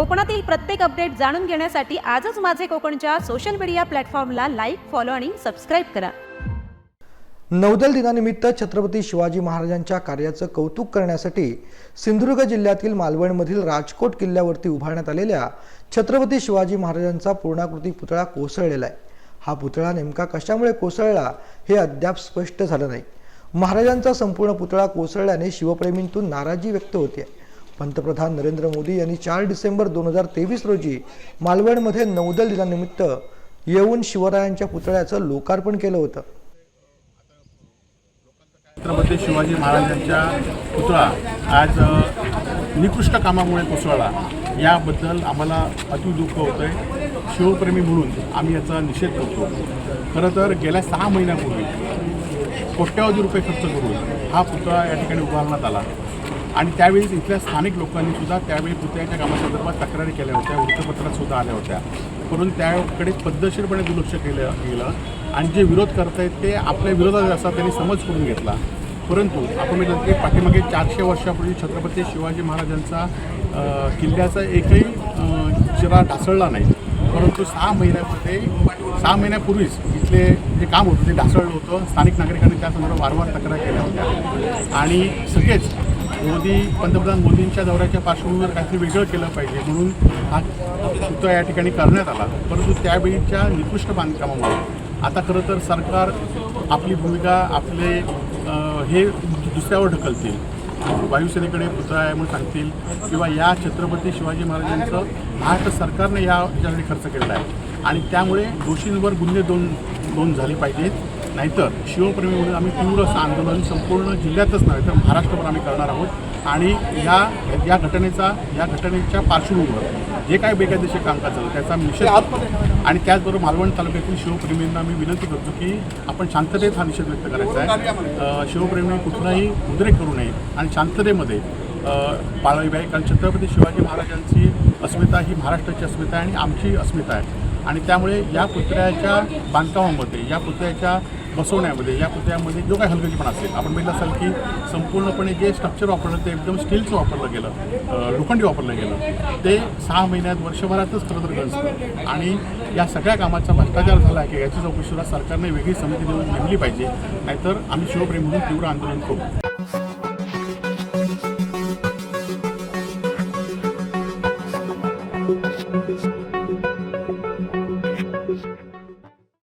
कोकणातील प्रत्येक अपडेट जाणून घेण्यासाठी आजच माझे कोकणच्या सोशल मीडिया प्लॅटफॉर्मला लाईक फॉलो आणि सबस्क्राईब करा. नौदल दिनानिमित्त छत्रपती शिवाजी महाराजांच्या कार्याचं कौतुक करण्यासाठी सिंधुदुर्ग जिल्ह्यातील मालवणमधील राजकोट किल्ल्यावरती उभारण्यात आलेल्या छत्रपती शिवाजी महाराजांचा पूर्णाकृती पुतळा कोसळलेला आहे. हा पुतळा नेमका कशामुळे कोसळला हे अद्याप स्पष्ट झालं नाही. महाराजांचा संपूर्ण पुतळा कोसळल्याने शिवप्रेमींतून नाराजी व्यक्त होते. पंतप्रधान नरेंद्र मोदी यांनी चार डिसेंबर दोन हजार तेवीस रोजी मालवणमध्ये नौदल दिनानिमित्त येऊन शिवरायांच्या पुतळ्याचं लोकार्पण केलं होतं. छत्रपती शिवाजी महाराजांच्या पुतळा आज निकृष्ट कामामुळे कोसळला. याबद्दल आम्हाला अति दुःख होतं आहे शिवप्रेमी म्हणून आम्ही याचा निषेध करतो. खरं तर गेल्या सहा महिन्यापूर्वी कोट्यावधी रुपये खर्च करून हा पुतळा या ठिकाणी उभारण्यात आला. आणि त्यावेळी इथल्या स्थानिक लोकांनी सुद्धा त्यावेळी पुतळ्याच्या कामासंदर्भात तक्रारी केल्या होत्या वृत्तपत्रात सुद्धा आल्या होत्या. परंतु त्याकडे पद्धतशीरपणे दुर्लक्ष केलं गेलं आणि जे विरोध करतायत ते आपल्या विरोधात असा त्यांनी समज करून घेतला. परंतु आपण बघितलं की पाठीमागे चारशे वर्षापूर्वी छत्रपती शिवाजी महाराजांचा किल्ल्याचा एकही चिरा ढासळला नाही. परंतु सहा महिन्यामध्ये सहा महिन्यापूर्वीच इथले जे काम होतं ते ढासळलं होतं. स्थानिक नागरिकांनी त्यासंदर्भात वारंवार तक्रार केल्या होत्या. आणि सगळेच मोदी पंतप्रधान मोदींच्या दौऱ्याच्या पार्श्वभूमीवर काहीतरी वेगळं केलं पाहिजे म्हणून हा पुतळा या ठिकाणी करण्यात आला. परंतु त्यावेळीच्या निकृष्ट बांधकामामुळे आता खरं तर सरकार आपली भूमिका आपले हे दुसऱ्यावर ढकलतील. वायुसेनेकडे पुतळा आहे म्हणून सांगतील किंवा या छत्रपती शिवाजी महाराजांचं आठ सरकारने या याच्यासाठी खर्च केलेला आहे. आणि त्यामुळे दोषींवर गुन्हे दोन दोन झाले पाहिजेत. नाहीतर शिवप्रेमी म्हणून आम्ही तीव्र असं आंदोलन संपूर्ण जिल्ह्यातच नव्हे तर महाराष्ट्रभर आम्ही करणार आहोत. आणि या या घटनेचा या घटनेच्या पार्श्वभूमीवर जे काही बेकायदेशीर कामकाज झालं त्याचा निषेध करतो आणि त्याचबरोबर मालवण तालुक्यातील शिवप्रेमींना मी विनंती करतो की आपण शांततेत हा निषेध व्यक्त करायचा आहे. शिवप्रेमी कुठलाही उद्रेक करू नये आणि शांततेमध्ये आहे कारण छत्रपती शिवाजी महाराजांची अस्मिता ही महाराष्ट्राची अस्मिता आहे आणि आमची अस्मिता आहे. आणि त्यामुळे या पुतळ्याच्या बांधकामामध्ये या पुतळ्याच्या बसवण्यामध्ये या पुतळ्यामध्ये जो काही हलगर्जीपणा असेल आपण बघितलं असाल की संपूर्णपणे जे स्ट्रक्चर वापरलं ते एकदम स्टीलचं वापरलं गेलं लोखंडी वापरलं गेलं ते सहा महिन्यात वर्षभरातच खरं तर गंजतं आणि या सगळ्या कामाचा भ्रष्टाचार झाला आहे की याची चौकशीला सरकारने वेगळी समिती देऊन नेमली पाहिजे. नाहीतर आम्ही शिवप्रेमी म्हणून तीव्र आंदोलन करू.